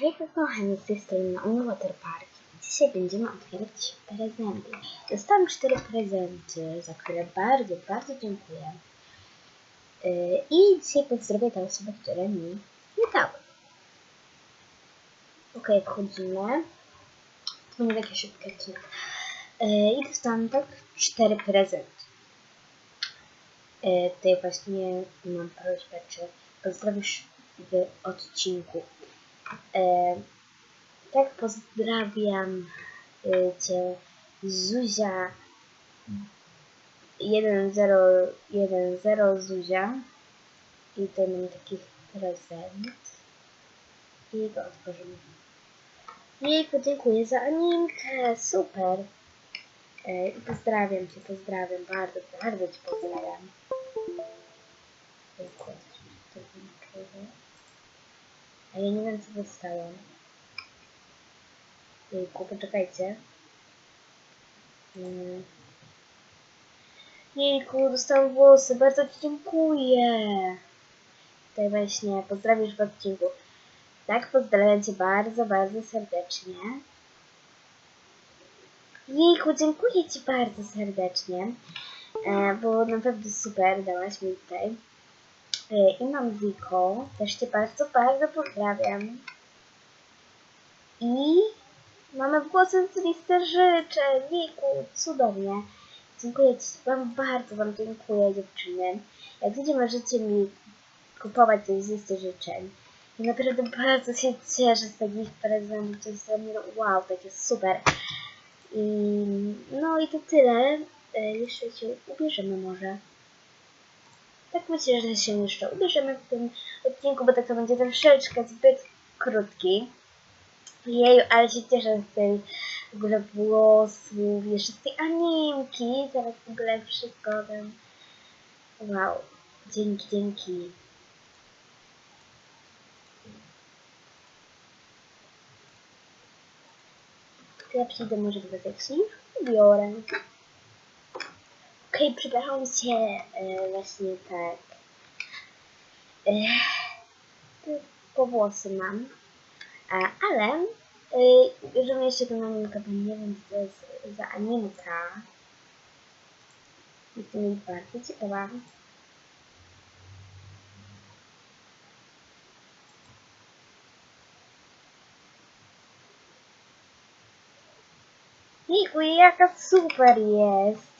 Hejka kochani, z tej strony Only Water Park. Dzisiaj będziemy otwierać prezenty. Dostałam cztery prezenty, za które bardzo, bardzo dziękuję. Yy, I dzisiaj pozdrowię te osoby, które mi nie dały. Ok, wchodzimy. To będzie takie szybkie odcinek. Yy, I dostałam tak cztery prezenty. Yy, tutaj właśnie mam prośbę, czy pozdrowisz w odcinku. E, tak pozdrawiam e, Cię Zuzia 1010 Zuzia i tutaj mam taki prezent i go otworzymy. Jejku, dziękuję za animkę, super. E, I pozdrawiam Cię, pozdrawiam, bardzo, bardzo Cię pozdrawiam. Dziękuję. A ja nie wiem, co dostałam. Jejku, poczekajcie. Mm. Jejku, dostałam włosy, bardzo Ci dziękuję. Tutaj właśnie, pozdrawisz w odcinku. Tak, pozdrawiam Cię bardzo, bardzo serdecznie. Jejku, dziękuję Ci bardzo serdecznie, e, bo naprawdę super dałaś mi tutaj. I mam Wiko, też Cię bardzo, bardzo pozdrawiam. I mamy głosy z życzeń. Wiku, cudownie. Dziękuję Ci Wam bardzo, Wam dziękuję dziewczyny. Jak wiecie, możecie mi kupować coś z listy życzeń. I naprawdę bardzo się cieszę z takich prezentów. To jest dla mnie wow, takie super. I no i to tyle. E, Jeszcze się ubierzemy może. Tak myślę, że się jeszcze ubierzemy w tym odcinku, bo tak to będzie troszeczkę zbyt krótki. Jeju, ale się cieszę z tej w ogóle włosów, jeszcze z tej animki, teraz w ogóle wszystko ten... Wow, dzięki, dzięki. Ja przyjdę może do i biorę. Okej, okay, się e, właśnie tak. E, po włosy mam. E, ale e, żeby jeszcze tą animkę, bo nie wiem co jest za animka. Jestem jej bardzo ciekawa. Jejku, jaka super jest!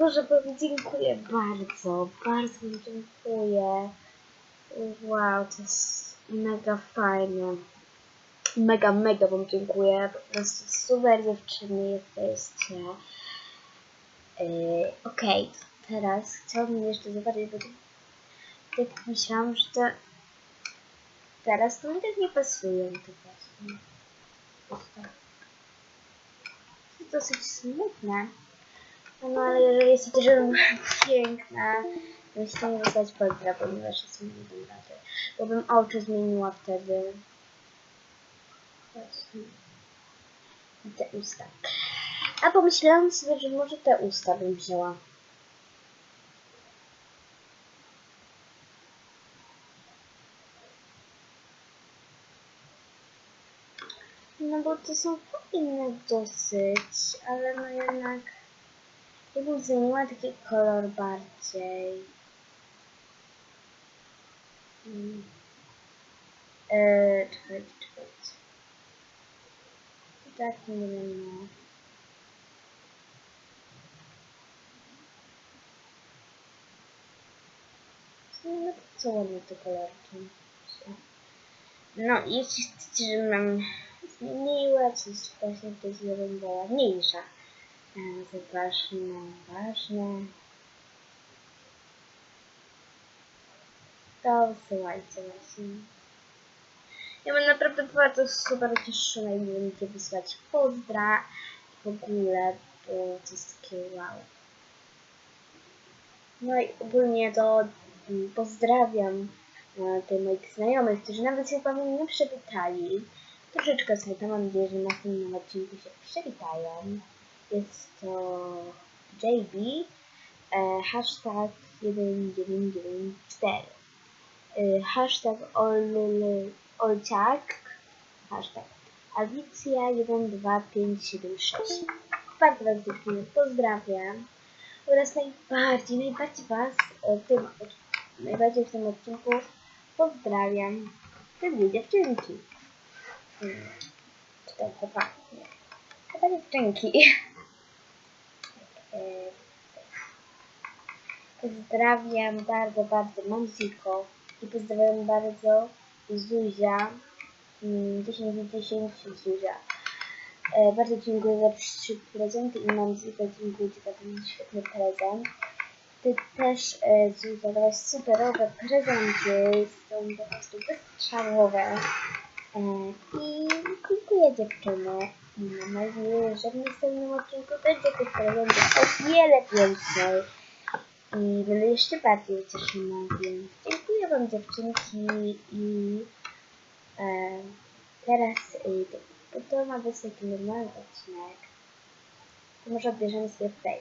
Boże, Boże, dziękuję bardzo, bardzo Wam dziękuję. Wow, to jest mega fajne. Mega, mega Wam dziękuję. Po prostu super dziewczyny jesteście. Yy, Okej, okay, teraz chciałabym jeszcze zobaczyć, bo tak myślałam, że to teraz to mi tak nie pasują te właśnie. To dosyć smutne. No ale jeżeli chcecie, żebym piękna, to musicie mi wysłać pozdra, ponieważ jest mi nie radę. Bo bym oczy zmieniła wtedy. Te usta. A pomyślałam sobie, że może te usta bym wzięła. No bo to są fajne dosyć, ale no jednak... Ja bym zmieniła taki kolor bardziej. Eee, czekajcie, czekajcie. Tak, nie wiem, no. No, co ładne te kolorki. No, jeśli chcecie, żebym zmieniła coś właśnie, to żebym była mniejsza ważne, ważne. To wysyłajcie właśnie. Ja bym naprawdę bardzo super cieszona i będziecie wysłać pozdra w ogóle, to jest takie wow. No i ogólnie to pozdrawiam e, tych moich znajomych, którzy nawet się panu nie przywitali. Troszeczkę sobie tam mam nadzieję, że na następnym odcinku się przywitają jest to JB, e, hashtag 1994, e, hashtag ol, olciak hashtag Alicja 12576. Bardzo Was dziękuję, pozdrawiam oraz najbardziej, najbardziej Was e, w tym, najbardziej w tym odcinku pozdrawiam te dwie dziewczynki. Hmm. Czy to chłopaki? Chyba dziewczynki. E, Pozdrawiam bardzo, bardzo Mamziko i pozdrawiam bardzo Zuzia. Mm, 10 z 10 Zuzia. E, bardzo dziękuję za trzy prezenty i Mamziko dziękuję Ci za ten świetny prezent. Ty też e, Zuzia dałaś superowe prezenty, są po prostu wystrzałowe. E, I dziękuję dziewczyny. Mam nadzieję, że w następnym odcinku będzie tych prezentów o wiele więcej. I będę jeszcze bardziej ucieszona, więc dziękuję Wam dziewczynki i e, teraz e, to, ma być taki normalny odcinek. To może odbierzemy sobie play.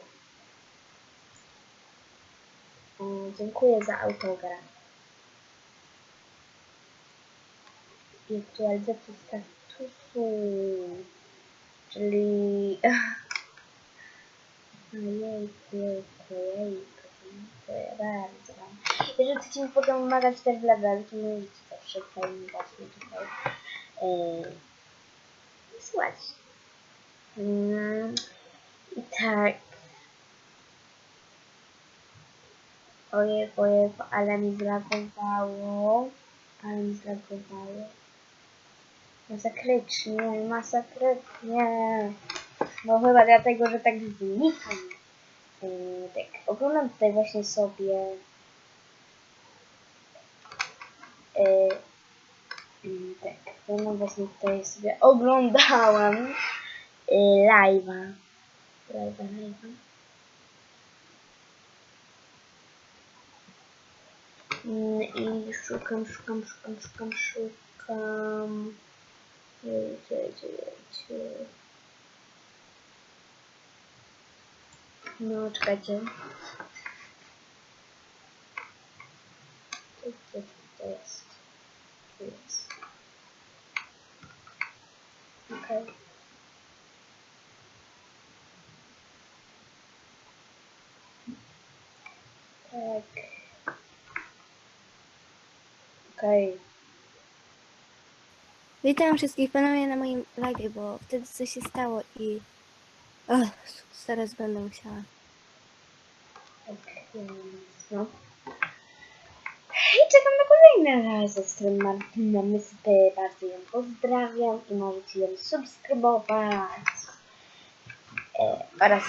E, dziękuję za autograf. I aktualizację statusu, czyli... Ojejku, jejku, jejku, dziękuję bardzo. Jeżeli chcecie mi pomagać też w levelki, możecie zawsze tutaj mi tutaj yy, wysłać. Mm, I tak. Ojej, ojej, ale mi zlagowało. Ale mi zlagowało. Masakrycznie, masakrycznie. No chyba dlatego, że tak znikam. Tak, oglądam tutaj właśnie sobie yy, tak, oglądam właśnie tutaj sobie oglądałam yy, live'a. Live'a, live'a. Mm, I szukam, szukam, szukam, szukam, szukam. Jejcie, jejcie, jejcie. No, czekajcie. Gdzie to jest? Tu jest. Okej. Tak. Okej. Witam wszystkich panowie na moim live, bo wtedy coś się stało i Ach, zaraz będę musiała. Więc no. I czekam na kolejne razy z którym Martyna Myspy. Bardzo ją pozdrawiam i możecie ją subskrybować. E, oraz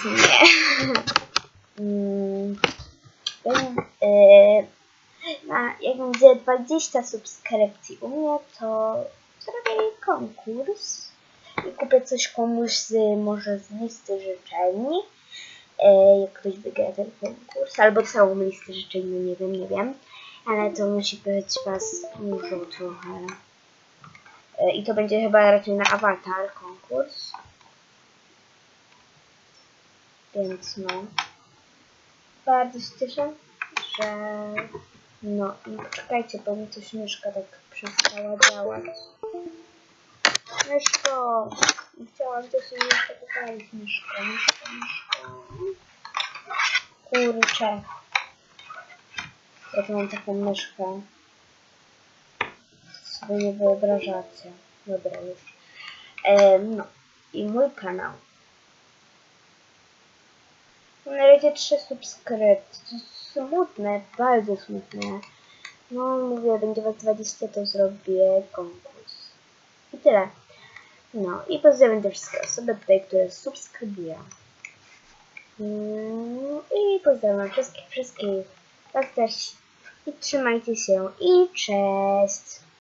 mm, e, na, jak będzie 20 subskrypcji u mnie, to zrobię konkurs i kupię coś komuś z, może z listy życzeń. E, jak ktoś wygra ten konkurs, albo całą listę życzeń, no nie wiem, nie wiem, ale to musi być was dużo trochę. E, I to będzie chyba raczej na awatar konkurs. Więc no. Bardzo się cieszę, że no i poczekajcie, bo mi coś myszka tak przestała działać. Myszko! Chciałam też jeszcze poprawić myszkę. Myszko, myszko. Kurczę. Ja tu mam taką myszkę. Sobie nie wyobrażacie. Dobra już. E, no. I mój kanał. Na razie trzy subskrypcje. To jest smutne, bardzo smutne. No mówię, będzie was 20, to zrobię konkurs. I tyle. No i pozdrawiam te wszystkie osoby tutaj, które subskrybują. Mm, I pozdrawiam wszystkich, wszystkich. Was też. I trzymajcie się. I cześć.